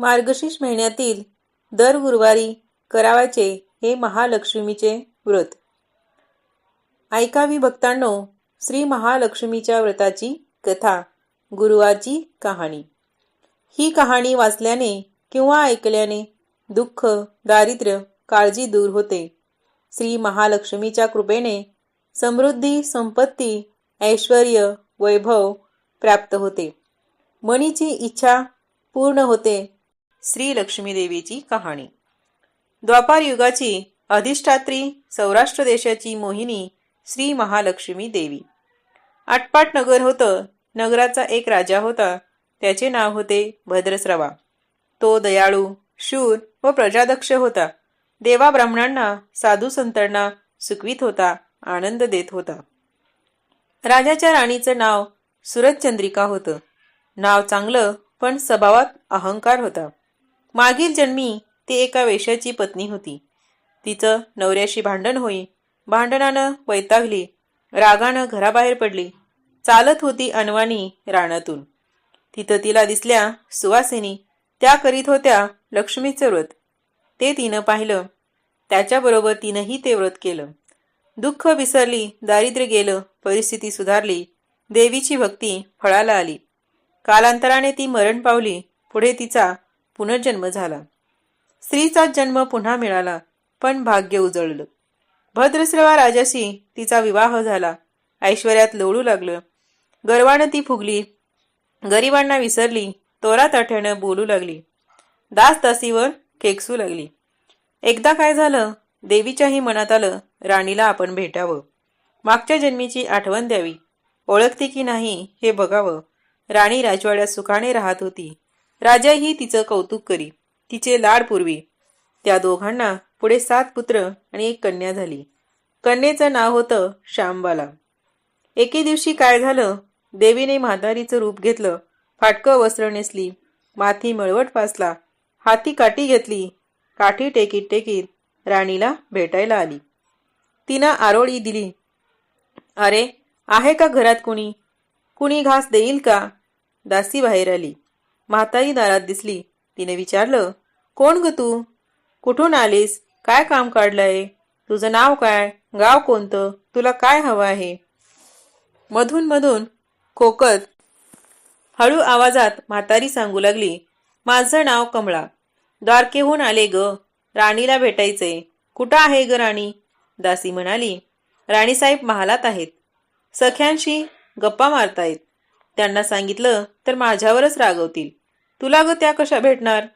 मार्गशीर्ष महिन्यातील दर गुरुवारी करावायचे हे महालक्ष्मीचे व्रत. ऐकावी भक्तांनो श्री महालक्ष्मीच्या व्रताची कथा गुरुवारची कहाणी. ही कहाणी वाचल्याने किंवा ऐकल्याने दुःख दारिद्र्य काळजी दूर होते. श्री महालक्ष्मीच्या कृपेने समृद्धी संपत्ती ऐश्वर वैभव प्राप्त होते. मनीची इच्छा पूर्ण होते. श्री लक्ष्मीदेवीची कहाणी. द्वापार युगाची अधिष्ठात्री सौराष्ट्र देशाची मोहिनी श्री महालक्ष्मी देवी. आटपाट नगर होतं नगराचा एक राजा होता त्याचे नाव होते भद्रस्रवा. तो दयाळू शूर व प्रजादक्ष होता. देवा ब्राह्मणांना साधू संतांना सुखवीत होता आनंद देत होता. राजाच्या राणीचं नाव सुरतचंद्रिका होतं. नाव चांगलं पण स्वभावात अहंकार होता. मागील जन्मी ती एका वेश्याची पत्नी होती. तिचं नवऱ्याशी भांडण होई. भांडणानं वैतागली. रागानं घराबाहेर पडली. चालत होती अनवाणी रानातून. तिथं तिला दिसल्या सुवासिनी त्या करीत होत्या लक्ष्मीचं व्रत. ते तिनं पाहिलं. त्याच्याबरोबर तिनंही ते व्रत केलं. दुःख विसरली दारिद्र्य गेलं परिस्थिती सुधारली. देवीची भक्ती फळाला आली. कालांतराने ती मरण पावली. पुढे तिचा पुनर्जन्म झाला. स्त्रीचाच जन्म पुन्हा मिळाला पण भाग्य उजळलं. भद्रश्रवा राजाशी तिचा विवाह झाला. ऐश्वर्यात लोळू लागलं. गर्वानं ती फुगली. गरिबांना विसरली. तोरा ताठ्यानं बोलू लागली. दास दासीवर केकसू लागली. एकदा काय झालं? देवीच्याही मनात आलं राणीला आपण भेटावं. मागच्या जन्मीची आठवण द्यावी. ओळखते की नाही हे बघावं. राणी राजवाड्यात सुखाने राहत होती. राजाही तिचं कौतुक करी. तिचे लाड पूर्वी. त्या दोघांना पुढे सात पुत्र आणि एक कन्या झाली. कन्येचं नाव होतं श्यामबाला. एके दिवशी काय झालं? देवीने म्हातारीचं रूप घेतलं. फाटकं वस्त्र नेसली. माथी मळवट पासला. हाती काठी घेतली. काठी टेकीत टेकीत राणीला भेटायला आली. तिनं आरोळी दिली. अरे आहे का घरात कुणी? कुणी घास देईल का? दासी बाहेर आली. म्हातारी दारात दिसली. तिने विचारलं कोण ग तू? कुठून आलीस? काय काम काढलंय? तुझं नाव काय? गाव कोणतं? तुला काय हवं आहे? मधून मधून कोकत हळू आवाजात म्हातारी सांगू लागली माझं नाव कमळा. द्वारकेहून आले ग. राणीला भेटायचे कुठं आहे ग राणी? दासी म्हणाली राणीसाहेब महालात आहेत. सख्यांशी गप्पा मारतायत. त्यांना सांगितलं तर माझ्यावरच रागवतील. तुला ग त्या कशा भेटणार?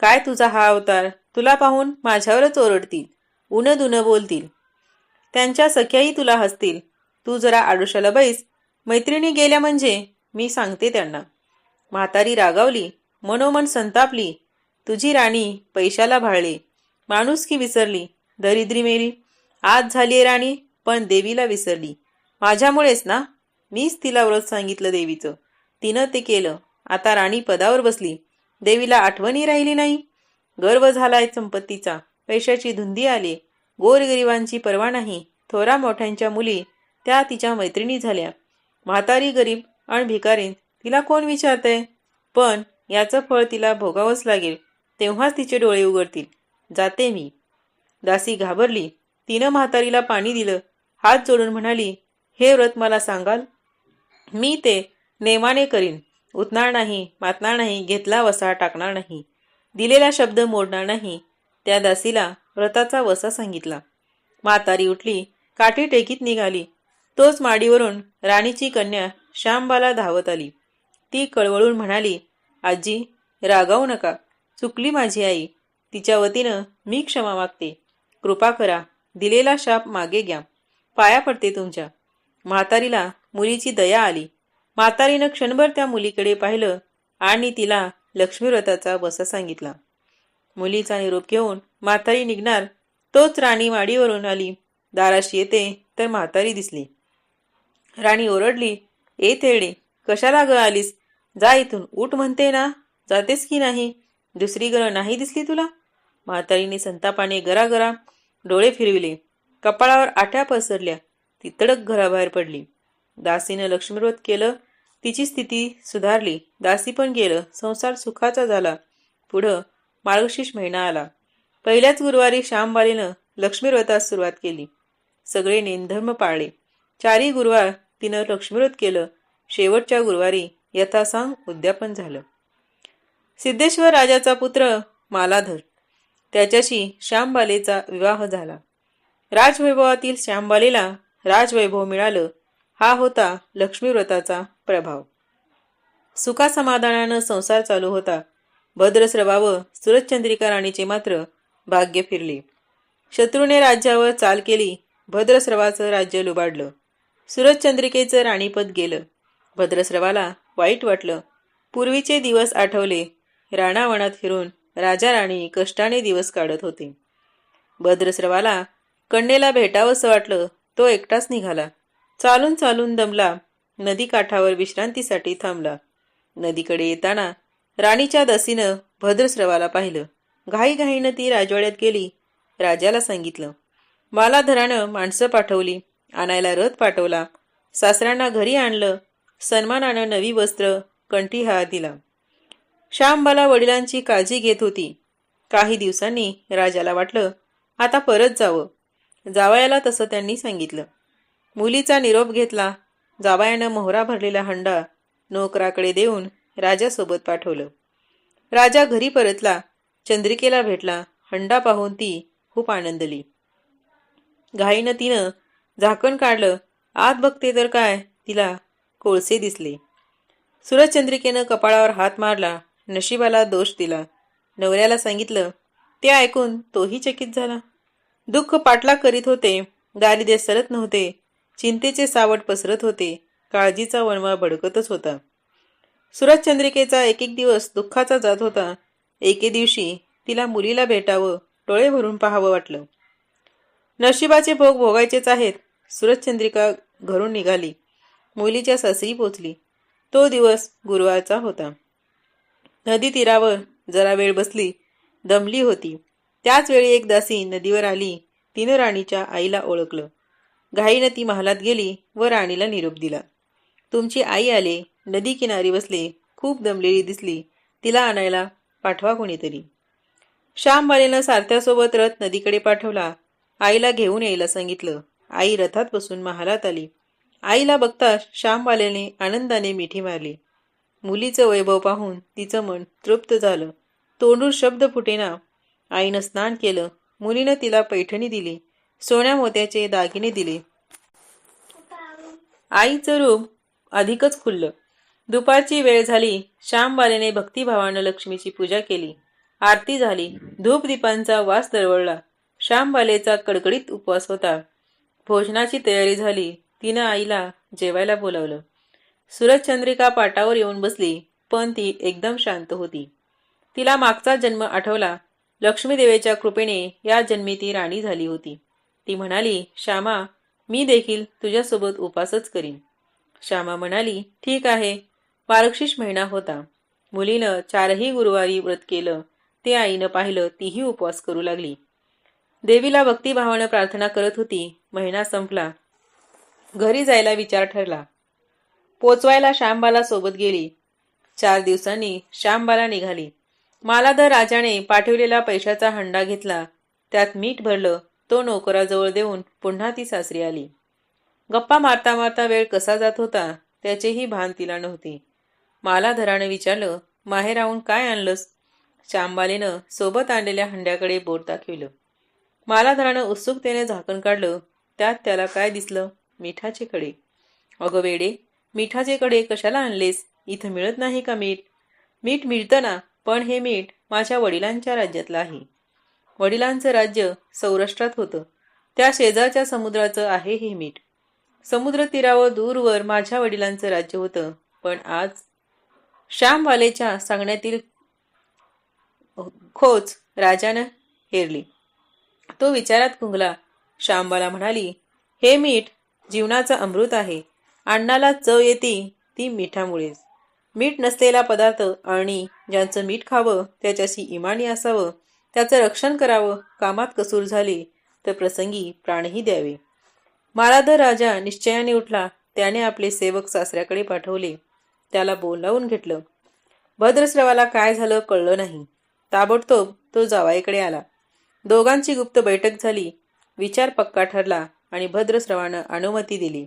काय तुझा हा अवतार? तुला पाहून माझ्यावरच ओरडतील उन दुन बोलतील. त्यांच्या सख्याही तुला हसतील. तू जरा आडुशाला बैस. मैत्रिणी गेल्या म्हणजे मी सांगते त्यांना. म्हातारी रागावली मनोमन संतापली. तुझी राणी पैशाला भाळली. माणुसकी विसरली? दरिद्री मेरी आज झालीये राणी पण देवीला विसरली. माझ्यामुळेच ना? मीच तिला व्रत सांगितलं देवीचं. तिनं ते केलं. आता राणी पदावर बसली. देवीला आठवणी राहिली नाही. गर्व झालाय संपत्तीचा. पैशाची धुंदी आली. गोरगरिबांची पर्वा नाही. थोरा मोठ्यांच्या मुली त्या तिच्या मैत्रिणी झाल्या. म्हातारी गरीब आणि भिकारी तिला कोण विचारतंय? पण याचं फळ तिला भोगावंच लागेल. तेव्हाच तिचे डोळे उघडतील. जाते मी. दासी घाबरली. तिनं म्हातारीला पाणी दिलं. हात जोडून म्हणाली हे व्रत मला सांगाल? मी ते नेमाने करीन. उतणार नाही मातणार नाही घेतला वसा टाकणार नाही. दिलेला शब्द मोडणार नाही. त्या दासीला व्रताचा वसा सांगितला. म्हातारी उठली काठी टेकीत निघाली. तोच माडीवरून राणीची कन्या श्यामबाला धावत आली. ती कळवळून म्हणाली आजी रागावू नका. चुकली माझी आई. तिच्या वतीनं मी क्षमा मागते. कृपा करा. दिलेला शाप मागे घ्या. पाया पडते तुमच्या. म्हातारीला मुलीची दया आली. म्हातारीनं क्षणभर त्या मुलीकडे पाहिलं आणि तिला लक्ष्मीव्रताचा बसा सांगितला. मुलीचा निरोप घेऊन म्हातारी निघणार तोच राणी वाडीवरून आली. दाराशी येते तर म्हातारी दिसली. राणी ओरडली ए थेडे कशाला ग आलीस? जा इथून उठ म्हणते ना. जातेस की नाही? दुसरी गळ नाही दिसली तुला? म्हातारीने संतापाने गरागरा डोळे फिरविले. कपाळावर आठ्या पसरल्या. ती तडक घराबाहेर पडली. दासीनं लक्ष्मीव्रत केलं तिची स्थिती सुधारली. दासी पण गेलं. संसार सुखाचा झाला. पुढं मार्गशीर्ष महिना आला. पहिल्याच गुरुवारी श्यामबालीनं लक्ष्मी व्रतास सुरुवात केली. सगळे नेमधर्म पाळले. चारही गुरुवार तिनं लक्ष्मीव्रत केलं. शेवटच्या गुरुवारी यथासांग उद्यापन झालं. सिद्धेश्वर राजाचा पुत्र मालाधर. त्याच्याशी श्यामबालेचा विवाह झाला. राजवैभवातील श्यामबालेला राजवैभव मिळालं. हा होता लक्ष्मीव्रताचा प्रभाव. सुखासमाधानानं संसार चालू होता. भद्रस्रवाव सुरतचंद्रिका राणीचे मात्र भाग्य फिरले. शत्रूने राज्यावर चाल केली भद्रस्रवाचं राज्य लुबाडलं. सुरतचंद्रिकेचं राणीपद गेलं. भद्रस्रवाला वाईट वाटलं. पूर्वीचे दिवस आठवले. राणावणात फिरून राजा राणी कष्टाने दिवस काढत होते. भद्रस्रवाला कन्येला भेटावंसं वाटलं तो एकटाच निघाला. चालून चालून दमला. नदी काठावर विश्रांतीसाठी थांबला. नदीकडे येताना राणीच्या दसीनं भद्रस्रवाला पाहिलं. घाईघाईनं ती राजवाड्यात गेली. राजाला सांगितलं मालाधरानं माणसं पाठवली. आणायला रथ पाठवला. सासऱ्यांना घरी आणलं. सन्मानानं नवी वस्त्र कंठी हा दिला. श्यामबाला वडिलांची काळजी घेत होती. काही दिवसांनी राजाला वाटलं आता परत जावं. जावयाला तसं त्यांनी सांगितलं. मुलीचा निरोप घेतला. जावयानं मोहरा भरलेला हंडा नोकराकडे देऊन राजासोबत पाठवलं. राजा घरी परतला. चंद्रिकेला भेटला. हंडा पाहून ती खूप आनंदली. घाईनं तिनं झाकण काढलं. आत बघते तर काय? तिला कोळसे दिसले. सूरजचंद्रिकेनं कपाळावर हात मारला. नशिबाला दोष दिला. नवऱ्याला सांगितलं ते ऐकून तोही चकित झाला. दुःख पाटला करीत होते. गारिदे सरत नव्हते. चिंतेचे सावट पसरत होते. काळजीचा वणवा भडकतच होता. सुरजचंद्रिकेचा एक एक दिवस दुःखाचा जात होता. एके दिवशी तिला मुलीला भेटावं डोळे भरून पाहावं वाटलं. नशिबाचे भोग भोगायचेच आहेत. सुरजचंद्रिका घरून निघाली. मुलीच्या सासरी पोचली. तो दिवस गुरुवारचा होता. नदी तीरावर जरा वेळ बसली दमली होती. त्याच वेळी एक दासी नदीवर आली. तिनं राणीच्या आईला ओळखलं. घाईनं ती महालात गेली व राणीला निरोप दिला. तुमची आई आले नदी किनारी बसले खूप दमलेली दिसली तिला आणायला पाठवा कोणीतरी. श्यामबालेनं सारथ्यासोबत रथ नदीकडे पाठवला. आईला घेऊन यायला सांगितलं. आई रथात बसून महालात आली. आईला बघता श्यामबालेने आनंदाने मिठी मारली. मुलीचं वैभव पाहून तिचं मन तृप्त झालं. तोंडून शब्द फुटेना आईनं स्नान केलं. मुलीनं तिला पैठणी दिली. सोन्या मोत्याचे दागिने दिले. आईचं रूप अधिकच खुललं दुपारची वेळ झाली. श्यामबालेने भक्तिभावानं लक्ष्मीची पूजा केली. आरती झाली. धूपदीपांचा वास दरवळला. श्यामबालेचा कडकडीत उपवास होता. भोजनाची तयारी झाली. तिनं आईला जेवायला बोलावलं. सूरजचंद्रिका पाटावर येऊन बसली पण ती एकदम शांत होती. तिला मागचा जन्म आठवला. लक्ष्मीदेवीच्या कृपेने या जन्मी ती राणी झाली होती. ती म्हणाली श्यामा मी देखील तुझ्यासोबत उपासच करीन. श्यामा म्हणाली ठीक आहे. मार्गशीर्ष महिना होता. मुलीनं चारही गुरुवारी व्रत केलं. ते आईनं पाहिलं तीही उपवास करू लागली. देवीला भक्तिभावानं प्रार्थना करत होती. महिना संपला. घरी जायला विचार ठरला. पोचवायला श्यामबाला सोबत गेली. चार दिवसांनी श्यामबाला निघाली. मालाधर राजाने पाठवलेला पैशाचा हंडा घेतला. त्यात मीठ भरलं. तो नोकराजवळ देऊन पुन्हा ती सासरी आली. गप्पा मारता मारता वेळ कसा जात होता त्याचेही भान तिला नव्हते. मालाधरानं विचारलं माहेराहून काय आणलंस? श्यामबालेनं सोबत आणलेल्या हंड्याकडे बोट दाखविलं. मालाधरानं उत्सुकतेने झाकण काढलं त्यात त्याला काय दिसलं? मिठाचे कडे. अगं वेडे मिठाचे कडे कशाला आणलेस? इथं मिळत नाही का मीठ? मीठ मिळतं ना पण हे मीठ माझ्या वडिलांच्या राज्यातलं आहे. वडिलांचं राज्य सौराष्ट्रात होतं. त्या शेजारच्या समुद्राचं आहे हे मीठ. समुद्र तीरावर दूरवर माझ्या वडिलांचं राज्य होतं. पण आज श्यामवालेच्या सांगण्यातील खोच राजानं हेरली. तो विचारात कुंगला श्यामबाला म्हणाली हे मीठ जीवनाचं अमृत आहे. अन्नाला चव येते ती मिठामुळेच. मीठ नसलेला पदार्थ आणि ज्यांचं मीठ खावं त्याच्याशी इमानी असावं. त्याचं रक्षण करावं कामात कसूर झाली तर प्रसंगी प्राणही द्यावे. माळाधर राजा निश्चयाने उठला त्याने आपले सेवक सासऱ्याकडे पाठवले. त्याला बोलावून घेतलं. भद्रश्रवाला काय झालं कळलं नाही. ताबडतोब तो जावाईकडे आला. दोघांची गुप्त बैठक झाली. विचार पक्का ठरला आणि भद्रश्रवानं अनुमती दिली.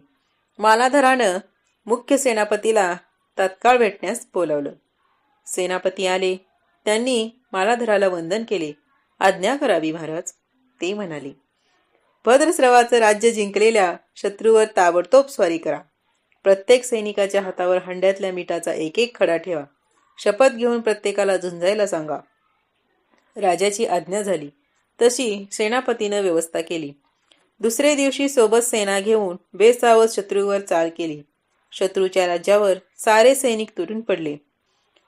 मालाधरानं मुख्य सेनापतीला तत्काळ भेटण्यास बोलावलं. सेनापती आले. त्यांनी मालाधराला वंदन केले. आज्ञा करावी महाराज ते म्हणाले. भद्रस्रवाचं राज्य जिंकलेल्या शत्रूवर ताबडतोब स्वारी करा. प्रत्येक सैनिकाच्या हातावर हंड्यातल्या मिठाचा एक एक खडा ठेवा. शपथ घेऊन प्रत्येकाला झुंजायला सांगा. राजाची आज्ञा झाली. तशी सेनापतीनं व्यवस्था केली. दुसरे दिवशी सोबत सेना घेऊन बेसावत शत्रूवर चाल केली. शत्रूच्या राज्यावर सारे सैनिक तुटून पडले.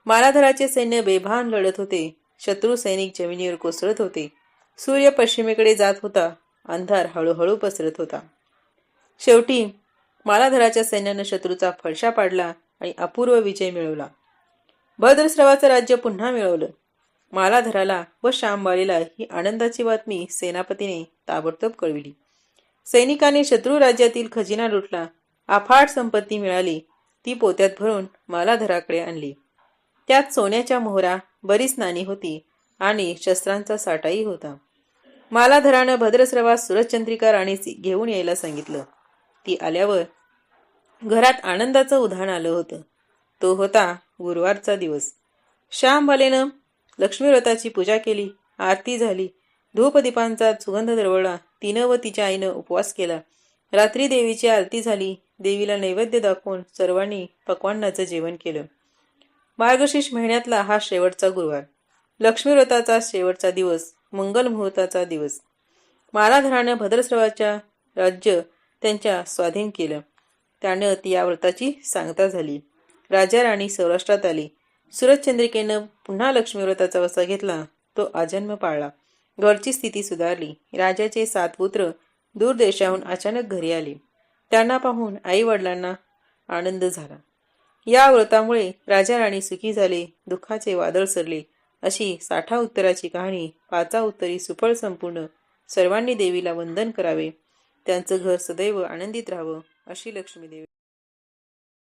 मालाधराचे सैन्य बेभान लढत होते. शत्रू सैनिक जमिनीवर कोसळत होते. सूर्य पश्चिमेकडे जात होता. अंधार हळूहळू पसरत होता. शेवटी मालाधराच्या सैन्यानं शत्रूचा फडशा पाडला आणि अपूर्व विजय मिळवला. भद्रस्रवाचं राज्य पुन्हा मिळवलं. मालाधराला व श्यामबालीला ही आनंदाची बातमी सेनापतीने ताबडतोब कळविली. सैनिकांनी शत्रू राज्यातील खजिना लुटला. अफाट संपत्ती मिळाली. ती पोत्यात भरून मालाधराकडे आणली. त्यात सोन्याच्या मोहरा बरीच नाणी होती आणि शस्त्रांचा साठाही होता. मालाधरानं भद्रस्रवास सुरजचंद्रिका राणीची घेऊन यायला सांगितलं. ती आल्यावर घरात आनंदाचं उधाण आलं होतं. तो होता गुरुवारचा दिवस. श्यामबालेनं लक्ष्मीव्रताची पूजा केली आरती झाली धूपदीपांचा सुगंध दरवळला तिनं व तिच्या आईनं उपवास केला. रात्री देवीची आरती झाली देवीला नैवेद्य दाखवून सर्वांनी पकवानाचं जेवण केलं. मार्गशीर्ष महिन्यातला हा शेवटचा गुरुवार. लक्ष्मीव्रताचा शेवटचा दिवस मंगल मुहूर्ताचा दिवस. मालाधरानं भद्रस्रवाच्या राज्य त्यांच्या स्वाधीन केलं. त्यानं ती या व्रताची सांगता झाली. राजा राणी सौराष्ट्रात आली. सूरजचंद्रिकेनं पुन्हा लक्ष्मीव्रताचा वसा घेतला. तो आजन्म पाळला. घरची स्थिती सुधारली. राजाचे सात पुत्र दूरदेशाहून अचानक घरी आले. त्यांना पाहून आई वडिलांना आनंद झाला. या व्रतामुळे राजा राणी सुखी झाले दुःखाचे वादळ सरले. अशी साठा उत्तराची कहाणी पाचा उत्तरी सुफळ संपूर्ण सर्वांनी देवीला वंदन करावे. त्यांचं घर सदैव आनंदित राहावं अशी लक्ष्मी देवी